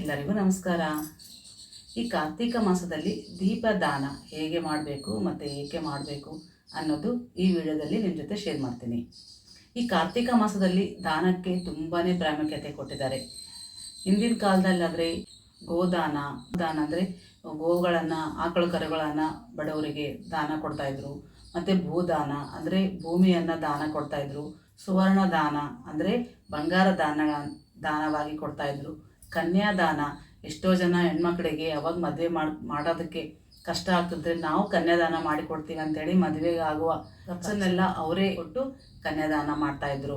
ಎಲ್ಲರಿಗೂ ನಮಸ್ಕಾರ. ಈ ಕಾರ್ತಿಕ ಮಾಸದಲ್ಲಿ ದೀಪದಾನ ಹೇಗೆ ಮಾಡಬೇಕು ಮತ್ತು ಏಕೆ ಮಾಡಬೇಕು ಅನ್ನೋದು ಈ ವಿಡಿಯೋದಲ್ಲಿ ನಿಮ್ಮ ಜೊತೆ ಶೇರ್ ಮಾಡ್ತೀನಿ. ಈ ಕಾರ್ತಿಕ ಮಾಸದಲ್ಲಿ ದಾನಕ್ಕೆ ತುಂಬಾ ಪ್ರಾಮುಖ್ಯತೆ ಕೊಟ್ಟಿದ್ದಾರೆ. ಹಿಂದಿನ ಕಾಲದಲ್ಲಾದರೆ ಗೋದಾನ, ದಾನ ಅಂದರೆ ಗೋಗಳನ್ನು, ಆಕಳು ಕರುಗಳನ್ನು ಬಡವರಿಗೆ ದಾನ ಕೊಡ್ತಾಯಿದ್ರು ಮತ್ತು ಭೂದಾನ ಅಂದರೆ ಭೂಮಿಯನ್ನು ದಾನ ಕೊಡ್ತಾಯಿದ್ರು ಸುವರ್ಣ ದಾನ ಅಂದರೆ ಬಂಗಾರ ದಾನ ದಾನವಾಗಿ ಕೊಡ್ತಾಯಿದ್ರು ಕನ್ಯಾದಾನ. ಎಷ್ಟೋ ಜನ ಹೆಣ್ಮಕ್ಳಿಗೆ ಅವಾಗ ಮದುವೆ ಮಾಡಿ, ಮಾಡೋದಕ್ಕೆ ಕಷ್ಟ ಆಗ್ತಿದ್ರೆ ನಾವು ಕನ್ಯಾದಾನ ಮಾಡಿಕೊಡ್ತೀವಿ ಅಂತೇಳಿ ಮದುವೆಗೆ ಆಗುವ ಖರ್ಚನ್ನೆಲ್ಲ ಅವರೇ ಕೊಟ್ಟು ಕನ್ಯಾದಾನ ಮಾಡ್ತಾ ಇದ್ರು.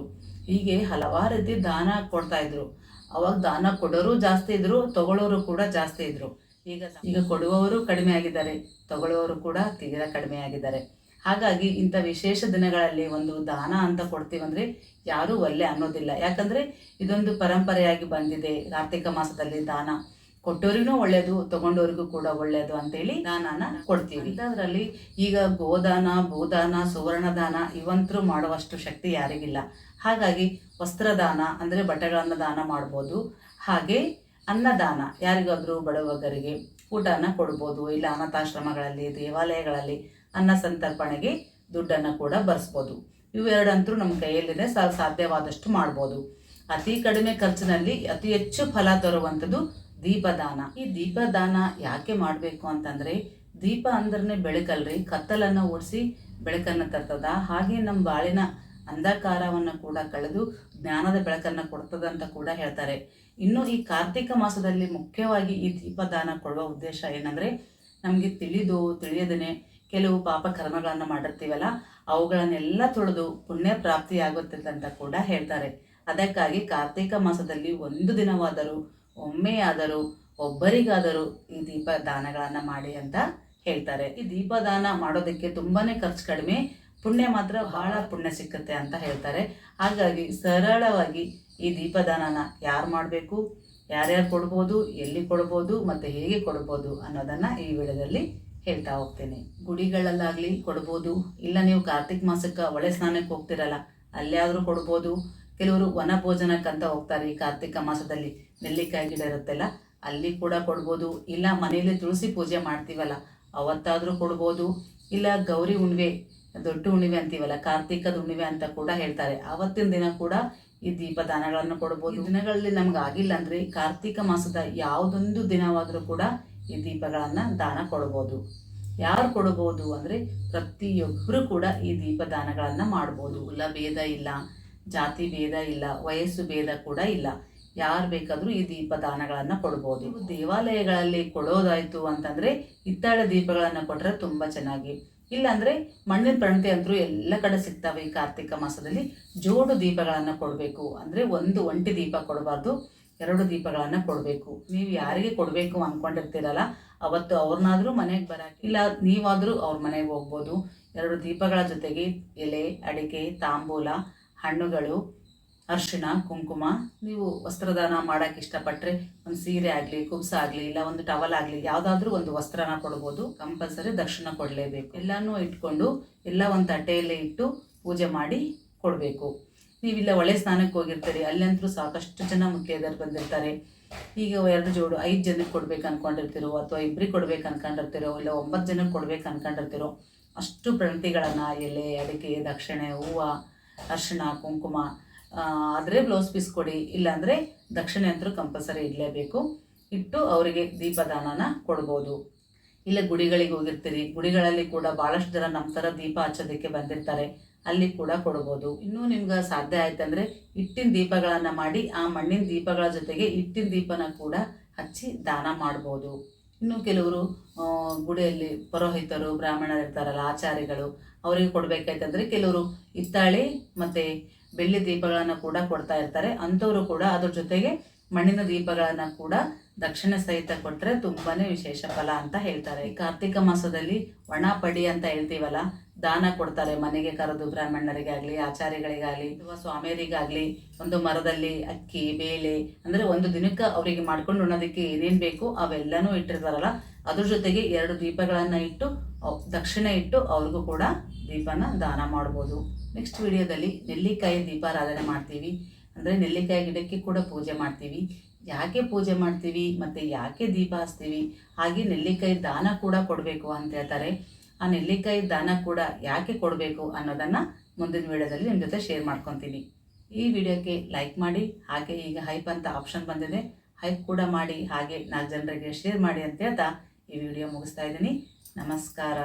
ಹೀಗೆ ಹಲವಾರು ರೀತಿ ದಾನ ಕೊಡ್ತಾ ಇದ್ರು. ಅವಾಗ ದಾನ ಕೊಡೋರು ಜಾಸ್ತಿ ಇದ್ರು, ತಗೊಳ್ಳೋರು ಕೂಡ ಜಾಸ್ತಿ ಇದ್ರು. ಈಗ ಈಗ ಕೊಡುವವರು ಕಡಿಮೆ ಆಗಿದ್ದಾರೆ, ತಗೊಳ್ಳೋರು ಕೂಡ ತೀರಾ ಕಡಿಮೆ ಆಗಿದ್ದಾರೆ. ಹಾಗಾಗಿ ಇಂಥ ವಿಶೇಷ ದಿನಗಳಲ್ಲಿ ಒಂದು ದಾನ ಅಂತ ಕೊಡ್ತೀವಂದ್ರೆ ಯಾರೂ ಒಲ್ಲೆ ಅನ್ನೋದಿಲ್ಲ. ಯಾಕಂದರೆ ಇದೊಂದು ಪರಂಪರೆಯಾಗಿ ಬಂದಿದೆ. ಕಾರ್ತಿಕ ಮಾಸದಲ್ಲಿ ದಾನ ಕೊಟ್ಟೋರಿಗೂ ಒಳ್ಳೆಯದು ತಗೊಂಡೋರಿಗೂ ಕೂಡ ಒಳ್ಳೆಯದು ಅಂತೇಳಿ ದಾನನ ಕೊಡ್ತೀವಿ. ಅದರಲ್ಲಿ ಈಗ ಗೋದಾನ, ಭೂದಾನ, ಸುವರ್ಣದಾನ ಇವಂತರೂ ಮಾಡುವಷ್ಟು ಶಕ್ತಿ ಯಾರಿಗಿಲ್ಲ. ಹಾಗಾಗಿ ವಸ್ತ್ರದಾನ ಅಂದರೆ ಬಟ್ಟೆಗಳನ್ನು ದಾನ ಮಾಡ್ಬೋದು. ಹಾಗೆ ಅನ್ನದಾನ ಯಾರಿಗಾದರೂ ಬಡವರಿಗೆ ಊಟನ ಕೊಡ್ಬೋದು. ಇಲ್ಲ ಅನಾಥಾಶ್ರಮಗಳಲ್ಲಿ, ದೇವಾಲಯಗಳಲ್ಲಿ ಅನ್ನ ಸಂತರ್ಪಣೆಗೆ ದುಡ್ಡನ್ನು ಕೂಡ ಬರ್ಸ್ಬೋದು. ಇವೆರಡಂತೂ ನಮ್ಮ ಕೈಯಲ್ಲಿದೆ ಸಾ ಸಾಧ್ಯವಾದಷ್ಟು ಮಾಡ್ಬೋದು. ಅತಿ ಕಡಿಮೆ ಖರ್ಚಿನಲ್ಲಿ ಅತಿ ಹೆಚ್ಚು ಫಲ ತರುವಂಥದ್ದು ದೀಪದಾನ. ಈ ದೀಪದಾನ ಯಾಕೆ ಮಾಡಬೇಕು ಅಂತಂದರೆ, ದೀಪ ಅಂದ್ರೆ ಬೆಳಕಲ್ರಿ, ಕತ್ತಲನ್ನು ಓಡಿಸಿ ಬೆಳಕನ್ನು ತರ್ತದ. ಹಾಗೆ ನಮ್ಮ ಬಾಳಿನ ಅಂಧಕಾರವನ್ನು ಕೂಡ ಕಳೆದು ಜ್ಞಾನದ ಬೆಳಕನ್ನು ಕೊಡ್ತದೆ ಅಂತ ಕೂಡ ಹೇಳ್ತಾರೆ. ಇನ್ನು ಈ ಕಾರ್ತಿಕ ಮಾಸದಲ್ಲಿ ಮುಖ್ಯವಾಗಿ ಈ ದೀಪದಾನ ಕೊಡುವ ಉದ್ದೇಶ ಏನಂದರೆ, ನಮಗೆ ತಿಳಿದು ತಿಳಿಯದೇ ಕೆಲವು ಪಾಪ ಕರ್ಮಗಳನ್ನು ಮಾಡಿರ್ತೀವಲ್ಲ, ಅವುಗಳನ್ನೆಲ್ಲ ತೊಳೆದು ಪುಣ್ಯ ಪ್ರಾಪ್ತಿಯಾಗುತ್ತದೆ ಅಂತ ಕೂಡ ಹೇಳ್ತಾರೆ. ಅದಕ್ಕಾಗಿ ಕಾರ್ತಿಕ ಮಾಸದಲ್ಲಿ ಒಂದು ದಿನವಾದರೂ, ಒಮ್ಮೆಯಾದರೂ, ಒಬ್ಬರಿಗಾದರೂ ಈ ದೀಪ ದಾನಗಳನ್ನು ಮಾಡಿ ಅಂತ ಹೇಳ್ತಾರೆ. ಈ ದೀಪದಾನ ಮಾಡೋದಕ್ಕೆ ತುಂಬಾ ಖರ್ಚು ಕಡಿಮೆ, ಪುಣ್ಯ ಮಾತ್ರ ಬಹಳ ಪುಣ್ಯ ಸಿಕ್ಕುತ್ತೆ ಅಂತ ಹೇಳ್ತಾರೆ. ಹಾಗಾಗಿ ಸರಳವಾಗಿ ಈ ದೀಪದಾನನ ಯಾರು ಮಾಡಬೇಕು, ಯಾರ್ಯಾರು ಕೊಡ್ಬೋದು, ಎಲ್ಲಿ ಕೊಡ್ಬೋದು, ಮತ್ತು ಹೇಗೆ ಕೊಡ್ಬೋದು ಅನ್ನೋದನ್ನು ಈ ವಿಡಿಯೋದಲ್ಲಿ ಹೇಳ್ತಾ ಹೋಗ್ತೇನೆ. ಗುಡಿಗಳಲ್ಲಾಗಲಿ ಕೊಡ್ಬೋದು. ಇಲ್ಲ ನೀವು ಕಾರ್ತಿಕ್ ಮಾಸಕ್ಕೆ ಒಳೆ ಸ್ನಾನಕ್ಕೆ ಹೋಗ್ತಿರಲ್ಲ ಅಲ್ಲಾದರೂ ಕೊಡ್ಬೋದು. ಕೆಲವರು ವನ ಭೋಜನಕ್ಕಂತ ಹೋಗ್ತಾರೆ ಈ ಕಾರ್ತಿಕ ಮಾಸದಲ್ಲಿ. ನೆಲ್ಲಿಕಾಯಿ ಗಿಡ ಇರುತ್ತಲ್ಲ, ಅಲ್ಲಿ ಕೂಡ ಕೊಡ್ಬೋದು. ಇಲ್ಲ ಮನೆಯಲ್ಲಿ ತುಳಸಿ ಪೂಜೆ ಮಾಡ್ತೀವಲ್ಲ, ಅವತ್ತಾದರೂ ಕೊಡ್ಬೋದು. ಇಲ್ಲ ಗೌರಿ ಹುಣ್ವೆ ದೊಡ್ಡ ಹುಣ್ಣಿಮೆ ಅಂತೀವಲ್ಲ, ಕಾರ್ತಿಕದ ಹುಣ್ಣಿಮೆ ಅಂತ ಕೂಡ ಹೇಳ್ತಾರೆ. ಆವತ್ತಿನ ದಿನ ಕೂಡ ಈ ದೀಪದಾನಗಳನ್ನು ಕೊಡ್ಬೋದು. ದಿನಗಳಲ್ಲಿ ನಮ್ಗೆ ಆಗಿಲ್ಲ ಅಂದರೆ ಕಾರ್ತಿಕ ಮಾಸದ ಯಾವುದೊಂದು ದಿನವಾದರೂ ಕೂಡ ಈ ದೀಪಗಳನ್ನು ದಾನ ಕೊಡ್ಬೋದು. ಯಾರು ಕೊಡ್ಬೋದು ಅಂದರೆ ಪ್ರತಿಯೊಬ್ಬರು ಕೂಡ ಈ ದೀಪದಾನಗಳನ್ನು ಮಾಡ್ಬೋದು. ಇಲ್ಲ ಭೇದ ಇಲ್ಲ, ಜಾತಿ ಭೇದ ಇಲ್ಲ, ವಯಸ್ಸು ಭೇದ ಕೂಡ ಇಲ್ಲ. ಯಾರು ಬೇಕಾದರೂ ಈ ದೀಪದಾನಗಳನ್ನು ಕೊಡ್ಬೋದು. ದೇವಾಲಯಗಳಲ್ಲಿ ಕೊಡೋದಾಯಿತು ಅಂತಂದರೆ ಹಿತ್ತಾಳೆ ದೀಪಗಳನ್ನು ಕೊಟ್ಟರೆ ತುಂಬ ಚೆನ್ನಾಗಿ. ಇಲ್ಲಾಂದರೆ ಮಣ್ಣಿನ ಪ್ರಣತೆ ಅಂತರೂ ಎಲ್ಲ ಕಡೆ ಸಿಗ್ತವೆ ಈ ಕಾರ್ತಿಕ ಮಾಸದಲ್ಲಿ. ಜೋಡು ದೀಪಗಳನ್ನು ಕೊಡಬೇಕು. ಅಂದರೆ ಒಂದು ಒಂಟಿ ದೀಪ ಕೊಡಬಾರ್ದು. ಎರಡು ದೀಪಗಳನ್ನು ಕೊಡಬೇಕು. ನೀವು ಯಾರಿಗೆ ಕೊಡಬೇಕು ಅಂದ್ಕೊಂಡಿರ್ತೀರಲ್ಲ ಅವತ್ತು ಅವ್ರನ್ನಾದರೂ ಮನೆಗೆ ಬರೋಕೆ ಇಲ್ಲ, ನೀವಾದರೂ ಅವ್ರ ಮನೆಗೆ ಹೋಗ್ಬೋದು. ಎರಡು ದೀಪಗಳ ಜೊತೆಗೆ ಎಲೆ, ಅಡಿಕೆ, ತಾಂಬೂಲ, ಹಣ್ಣುಗಳು, ಅರಿಶಿಣ, ಕುಂಕುಮ, ನೀವು ವಸ್ತ್ರದಾನ ಮಾಡೋಕ್ಕೆ ಇಷ್ಟಪಟ್ಟರೆ ಒಂದು ಸೀರೆ ಆಗಲಿ, ಕುಬ್ಸ ಆಗಲಿ, ಇಲ್ಲ ಒಂದು ಟವಲ್ ಆಗಲಿ, ಯಾವುದಾದ್ರೂ ಒಂದು ವಸ್ತ್ರನ ಕೊಡ್ಬೋದು. ಕಂಪಲ್ಸರಿ ದರ್ಶನ ಕೊಡಲೇಬೇಕು. ಎಲ್ಲನೂ ಇಟ್ಕೊಂಡು ಎಲ್ಲ ಒಂದು ತಟ್ಟೆಯಲ್ಲೇ ಇಟ್ಟು ಪೂಜೆ ಮಾಡಿ ಕೊಡಬೇಕು. ನೀವಿಲ್ಲ, ಒಳ್ಳೆ ಸ್ನಾನಕ್ಕೆ ಹೋಗಿರ್ತೀರಿ. ಅಲ್ಲಂತರೂ ಸಾಕಷ್ಟು ಜನ ಮುಖ್ಯದರು ಬಂದಿರ್ತಾರೆ. ಈಗ ಎರಡು ಜೋಡು, ಐದು ಜನಕ್ಕೆ ಕೊಡ್ಬೇಕು ಅನ್ಕೊಂಡಿರ್ತೀರೋ ಅಥವಾ ಇಬ್ಬರಿಗೆ ಕೊಡ್ಬೇಕು ಅನ್ಕೊಂಡಿರ್ತೀರೋ, ಇಲ್ಲ ಒಂಬತ್ತು ಜನಕ್ಕೆ ಕೊಡ್ಬೇಕು ಅನ್ಕೊಂಡಿರ್ತೀರೋ, ಅಷ್ಟು ಪ್ರಣತಿಗಳನ್ನು ಎಲೆ, ಅಡಿಕೆ, ದಕ್ಷಿಣೆ, ಹೂವು, ಅರ್ಶಿಣ, ಕುಂಕುಮ ಆದರೆ ಬ್ಲೌಸ್ ಪೀಸ್ ಕೊಡಿ. ಇಲ್ಲಾಂದರೆ ದಕ್ಷಿಣೆ ಅಂತರೂ ಕಂಪಲ್ಸರಿ ಇಡಲೇಬೇಕು. ಇಟ್ಟು ಅವರಿಗೆ ದೀಪದಾನನ ಕೊಡ್ಬೋದು. ಇಲ್ಲ ಗುಡಿಗಳಿಗೆ ಹೋಗಿರ್ತೀರಿ. ಗುಡಿಗಳಲ್ಲಿ ಕೂಡ ಭಾಳಷ್ಟು ಜನ ನಮ್ಮ ಥರ ದೀಪ ಹಚ್ಚೋದಕ್ಕೆ ಬಂದಿರ್ತಾರೆ. ಅಲ್ಲಿ ಕೂಡ ಕೊಡ್ಬೋದು ಇನ್ನೂ ನಿಮ್ಗೆ ಸಾಧ್ಯ ಆಯ್ತಂದರೆ ಹಿಟ್ಟಿನ ದೀಪಗಳನ್ನು ಮಾಡಿ ಆ ಮಣ್ಣಿನ ದೀಪಗಳ ಜೊತೆಗೆ ಹಿಟ್ಟಿನ ದೀಪನ ಕೂಡ ಹಚ್ಚಿ ದಾನ ಮಾಡ್ಬೋದು. ಇನ್ನು ಕೆಲವರು ಗುಡಿಯಲ್ಲಿ ಪುರೋಹಿತರು, ಬ್ರಾಹ್ಮಣರು ಇರ್ತಾರಲ್ಲ ಆಚಾರ್ಯಗಳು ಅವರಿಗೆ ಕೊಡಬೇಕಾಯ್ತಂದ್ರೆ ಕೆಲವರು ಹಿತ್ತಾಳೆ ಮತ್ತು ಬೆಳ್ಳಿ ದೀಪಗಳನ್ನು ಕೂಡ ಕೊಡ್ತಾ ಇರ್ತಾರೆ. ಅಂಥವರು ಕೂಡ ಅದ್ರ ಜೊತೆಗೆ ಮಣ್ಣಿನ ದೀಪಗಳನ್ನು ಕೂಡ ದಕ್ಷಿಣ ಸಹಿತ ಕೊಟ್ಟರೆ ತುಂಬಾ ವಿಶೇಷ ಫಲ ಅಂತ ಹೇಳ್ತಾರೆ. ಕಾರ್ತಿಕ ಮಾಸದಲ್ಲಿ ಒಣ ಪಡಿ ಅಂತ ಹೇಳ್ತೀವಲ್ಲ ದಾನ ಕೊಡ್ತಾರೆ. ಮನೆಗೆ ಕರೆದು ಬ್ರಾಹ್ಮಣರಿಗಾಗಲಿ, ಆಚಾರ್ಯಗಳಿಗಾಗಲಿ, ಅಥವಾ ಸ್ವಾಮಿಯರಿಗಾಗಲಿ, ಒಂದು ಮರದಲ್ಲಿ ಅಕ್ಕಿ, ಬೇಳೆ, ಅಂದರೆ ಒಂದು ದಿನಕ್ಕೆ ಅವರಿಗೆ ಮಾಡ್ಕೊಂಡು ಉಣ್ಣೋದಕ್ಕೆ ಏನೇನು ಬೇಕು ಅವೆಲ್ಲನೂ ಇಟ್ಟಿರ್ತಾರಲ್ಲ, ಅದ್ರ ಜೊತೆಗೆ ಎರಡು ದೀಪಗಳನ್ನು ಇಟ್ಟು ದಕ್ಷಿಣ ಇಟ್ಟು ಅವ್ರಿಗೂ ಕೂಡ ದೀಪನ ದಾನ ಮಾಡ್ಬೋದು. ನೆಕ್ಸ್ಟ್ ವಿಡಿಯೋದಲ್ಲಿ ನೆಲ್ಲಿಕಾಯಿ ದೀಪಾರಾಧನೆ ಮಾಡ್ತೀವಿ. ಅಂದರೆ ನೆಲ್ಲಿಕಾಯಿ ಗಿಡಕ್ಕೆ ಕೂಡ ಪೂಜೆ ಮಾಡ್ತೀವಿ. ಯಾಕೆ ಪೂಜೆ ಮಾಡ್ತೀವಿ ಮತ್ತು ಯಾಕೆ ದೀಪ ಹಚ್ತೀವಿ? ಹಾಗೆ ನೆಲ್ಲಿಕಾಯಿ ದಾನ ಕೂಡ ಕೊಡಬೇಕು ಅಂತ ಹೇಳ್ತಾರೆ. ಆ ನೆಲ್ಲಿಕಾಯಿ ದಾನ ಕೂಡ ಯಾಕೆ ಕೊಡಬೇಕು ಅನ್ನೋದನ್ನು ಮುಂದಿನ ವಿಡಿಯೋದಲ್ಲಿ ನಿಮ್ಮ ಜೊತೆ ಶೇರ್ ಮಾಡ್ಕೊತೀನಿ. ಈ ವಿಡಿಯೋಕ್ಕೆ ಲೈಕ್ ಮಾಡಿ, ಹಾಗೆ ಈಗ ಹೈಪ್ ಅಂತ ಆಪ್ಷನ್ ಬಂದಿದೆ ಹೈಪ್ ಕೂಡ ಮಾಡಿ, ಹಾಗೆ ನಾಲ್ಕು ಜನರಿಗೆ ಶೇರ್ ಮಾಡಿ ಅಂತ ಹೇಳ್ತಾ ಈ ವಿಡಿಯೋ ಮುಗಿಸ್ತಾ ಇದ್ದೀನಿ. ನಮಸ್ಕಾರ.